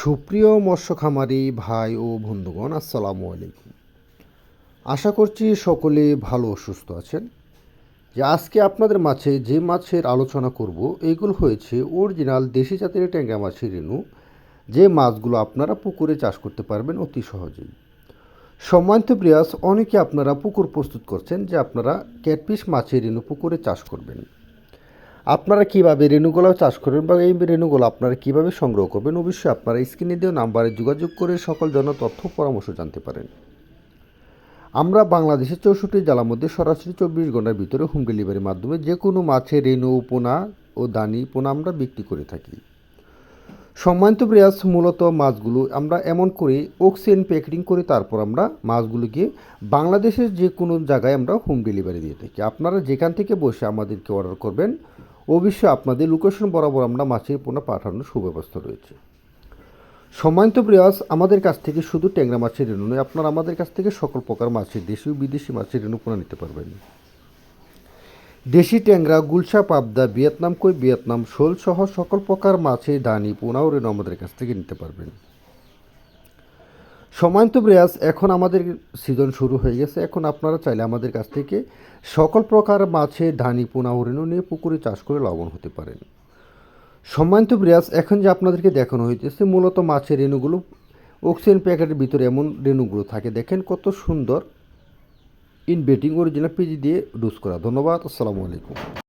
সুপ্রিয় মৎস্য খামারি ভাই ও বন্ধুগণ, আসসালামু আলাইকুম। আশা করছি সকলে ভালো সুস্থ আছেন। যে আজকে আপনাদের মাঝে যে মাছের আলোচনা করব এইগুলো হয়েছে অরিজিনাল দেশি জাতের ট্যাংরা মাছের রেণু। যে মাছগুলো আপনারা পুকুরে চাষ করতে পারবেন অতি সহজেই। সম্মানিত প্রিয়াস, অনেকে আপনারা পুকুর প্রস্তুত করছেন যে আপনারা ক্যাটপিস মাছের রেণু পুকুরে চাষ করবেন। আপনারা কীভাবে রেণুগুলো চাষ করবেন বা এই রেণুগুলো আপনারা কীভাবে সংগ্রহ করবেন, অবশ্যই আপনারা স্ক্রিনে দেওয়া নাম্বারে যোগাযোগ করে সকল জন তথ্য পরামর্শ জানতে পারেন। আমরা বাংলাদেশের চৌষট্টি জেলার মধ্যে সরাসরি চব্বিশ ঘণ্টার ভিতরে হোম ডেলিভারির মাধ্যমে যে কোনো মাছের রেণু, পোনা ও দানি পোনা আমরা বিক্রি করে থাকি। সম্মানিত প্রিয়াস মূলত মাছগুলো আমরা এমন করে অক্সিজেন প্যাকেটিং করে তারপর আমরা মাছগুলোকে বাংলাদেশের যে কোনো জায়গায় আমরা হোম ডেলিভারি দিয়ে থাকি। আপনারা যেখান থেকে বসে আমাদেরকে অর্ডার করবেন অবশ্যই আপনাদের লোকেশন বরাবর আমরা মাছের পোনা পাঠানোর সুব্যবস্থা রয়েছে। সম্মানিত প্রিয়াস আমাদের কাছ থেকে শুধু ট্যাংরা মাছের রেণু নয়, আপনারা আমাদের কাছ থেকে সকল প্রকার মাছের দেশি ও বিদেশি মাছের রেণু পোনা নিতে পারবেন। দেশি ট্যাংরা, গুলশা, পাবদা, ভিয়েতনাম, কই, ভিয়েতনাম, শোল সহ সকল প্রকার মাছের দানি, পোনা ও রেণু আমাদের কাছ থেকে নিতে পারবেন। সম্মানিত প্রিয়াস এখন আমাদের সিজন শুরু হয়ে গেছে। এখন আপনারা চাইলে আমাদের কাছ থেকে সকল প্রকার মাছের ধানি, পোনা ও নিয়ে পুকুরে চাষ করে লাভবান হতে পারেন। সম্মানিত প্রিয়াস এখন যে আপনাদেরকে দেখানো হইতেছে, মূলত মাছের রেণুগুলো অক্সিজেন প্যাকেটের ভিতরে এমন রেণুগুলো থাকে। দেখেন কত সুন্দর ইন বেটিং অরিজিনাল পেজি দিয়ে ডুজ করা। ধন্যবাদ, আসসালামু আলাইকুম।